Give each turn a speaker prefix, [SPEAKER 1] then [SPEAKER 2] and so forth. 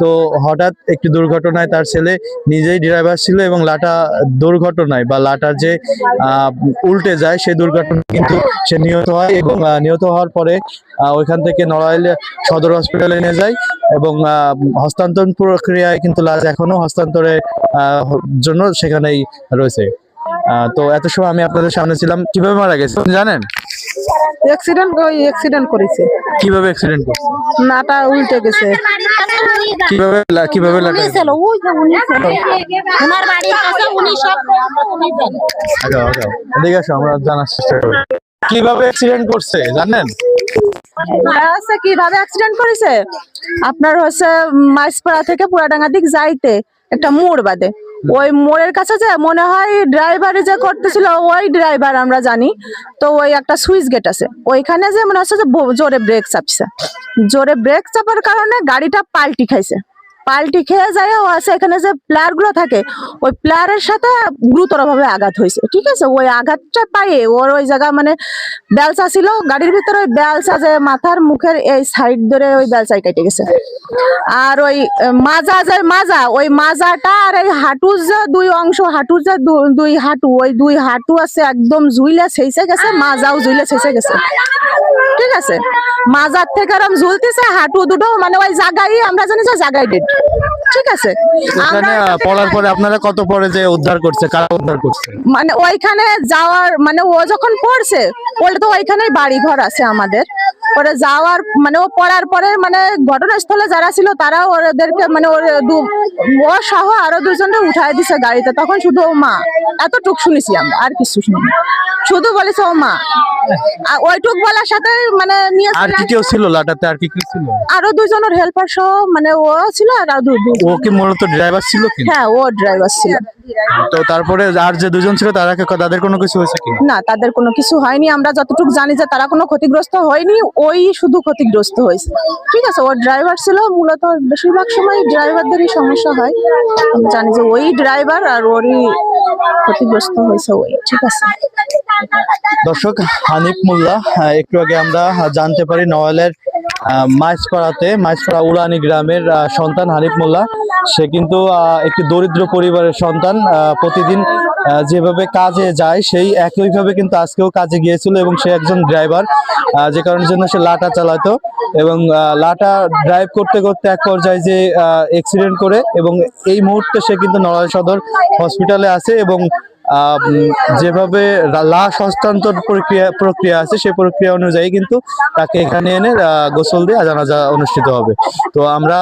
[SPEAKER 1] তো হঠাৎ একটি দুর্ঘটনায় তার ছেলে নিজেই ড্রাইভার ছিল এবং লাটা দুর্ঘটনায় বা লাটার যে উল্টে যায় সেই দুর্ঘটনা কিন্তু সে নিহত হয় এবং নিহত হওয়ার পরে ওইখান থেকে নড়াইল সদর হসপিটালে নিয়ে যায় এবং হস্তান্তর প্রক্রিয়ায় কিন্তু লাশ এখনও হস্তান্তরের জন্য সেখানেই রয়েছে। তো এত সময় আমি আপনাদের সামনে ছিলাম। কীভাবে মারা গেছে? জানেন?
[SPEAKER 2] অ্যাক্সিডেন্ট ওই অ্যাক্সিডেন্ট করেছে।
[SPEAKER 1] কীভাবে অ্যাক্সিডেন্ট করছে?
[SPEAKER 2] নাটা উল্টে গেছে।
[SPEAKER 1] কীভাবে লা- কীভাবে লাগা
[SPEAKER 2] ছিল ওই যে উনি ছিল
[SPEAKER 3] ওনার বাড়ির কাছে উনি সব উনি জানেন।
[SPEAKER 1] আগাও আগাও এদিকে আসো আমরা জানার চেষ্টা করি। কীভাবে অ্যাক্সিডেন্ট করছে জানেন?
[SPEAKER 2] আছে কীভাবে অ্যাক্সিডেন্ট করেছে? আপনার হচ্ছে মাইসপাড়া থেকে পুরাডাঙ্গা দিক যাইতে একটা মোড় বাদে। ওই মোড়ের কাছে যে মনে হয় ড্রাইভারে যে করতেছিল, ওই ড্রাইভার আমরা জানি। তো ওই একটা সুইচ গেট আছে। ওইখানে যে মনে হচ্ছে যে জোরে ব্রেক চাপছে। জোরে ব্রেক চাপার কারণে গাড়িটা পাল্টি খাইছে। পাল্টি খেয়ে যায় ও আছে, এখানে যে প্লেয়ারগুলো থাকে, ওই প্লেয়ারের সাথে গুরুতর ভাবে আঘাত হয়েছে, ঠিক আছে? ওই আঘাতটা পায়ে ওর ওই জায়গা মানে বেলচা ছিল, গাড়ির ভিতরে ওই বেলচা যে মাথার মুখের এই সাইড ধরে ওই বেলচাই কেটে গেছে। আর ওই মাজা যে মাজা, ওই মাজাটা আর এই হাঁটুর যে দুই অংশ হাঁটুর যে দুই হাঁটু, ওই দুই হাঁটু আছে একদম জুইলে ছেইছে গেছে, মাজাও জুইলে ছেইছে গেছে, ঠিক আছে? মাজার থেকে আরাম ঝুলতেছে হাঁটু দুটো মানে ওই জায়গায় আমরা জানি যে জায়গায় ডেড ঠিক আছে?
[SPEAKER 1] পড়ার পরে আপনারা কত পরে যে উদ্ধার করছে কারা উদ্ধার করছে?
[SPEAKER 2] মানে ওইখানে যাওয়ার মানে ও যখন পড়ছে ওটা তো ওইখানেই বাড়ি ঘর আছে আমাদের। ওরা যাওয়ার মানে ও পড়ার পরে মানে ঘটনাস্থলে যারা ছিল তারা ওদেরকে মানে ওর দু- ও সহ আরও দুজনকে উঠায় দিছে গাড়িতে। তখন শুধু মা। এতটুক শুনেছি আমরা আর কিছু শুনি শুধু বলেছে ও মা আর ওইটুক বলার সাথে মানে নিয়ে
[SPEAKER 1] আর কি কেউ ছিল লাটাতে আর কি কি ছিল?
[SPEAKER 2] আরও দুজনের হেল্পার সহ মানে ও ছিল আর দু- দু-
[SPEAKER 1] ও কি মূলত ড্রাইভার ছিল কি?
[SPEAKER 2] হ্যাঁ ও ড্রাইভার ছিল।
[SPEAKER 1] তো তারপরে আর যে দুজন ছিল তারা তাদের কোনো কিছু হয়েছে কি?
[SPEAKER 2] না তাদের কোনো কিছু হয়নি। আমরা যতটুকু জানি যে তারা কোনো ক্ষতিগ্রস্ত হয়নি ওই শুধু ক্ষতিগ্রস্ত হয়েছে। ঠিক আছে ওর ড্রাইভার ছিল মূলত বেশিরভাগ সময় ড্রাইভারদেরই সমস্যা হয়। আমি জানি যে ওই ড্রাইভার আর ওরই ক্ষতিগ্রস্ত হয়েছে ওই ঠিক আছে।
[SPEAKER 1] দর্শক হানিফ মোল্লা আহ, একটু আগে আমরা জানতে পারি নওয়ালের আহ, মাইজপাড়াতে উলানি গ্রামের সন্তান হানিফ মোল্লা। সে কিন্তু একটি দরিদ্র পরিবারের সন্তান প্রতিদিন যেভাবে কাজে যায় সেই একইভাবে কিন্তু আজকেও কাজে গিয়েছিল এবং সে একজন ড্রাইভার যে কারণের জন্য সে লাটা চালাতো এবং লাটা ড্রাইভ করতে করতে এক পর্যায়ে যে অ্যাক্সিডেন্ট করে এবং এই মুহূর্তে সে কিন্তু নড়াইল সদর হসপিটালে আছে এবং যেভাবে লাশ হস্তান্তর প্রক্রিয়া প্রক্রিয়া আছে সেই প্রক্রিয়া অনুযায়ী কিন্তু তাকে এখানে এনে গোসল দিয়ে জানাজা অনুষ্ঠিত হবে। তো আমরা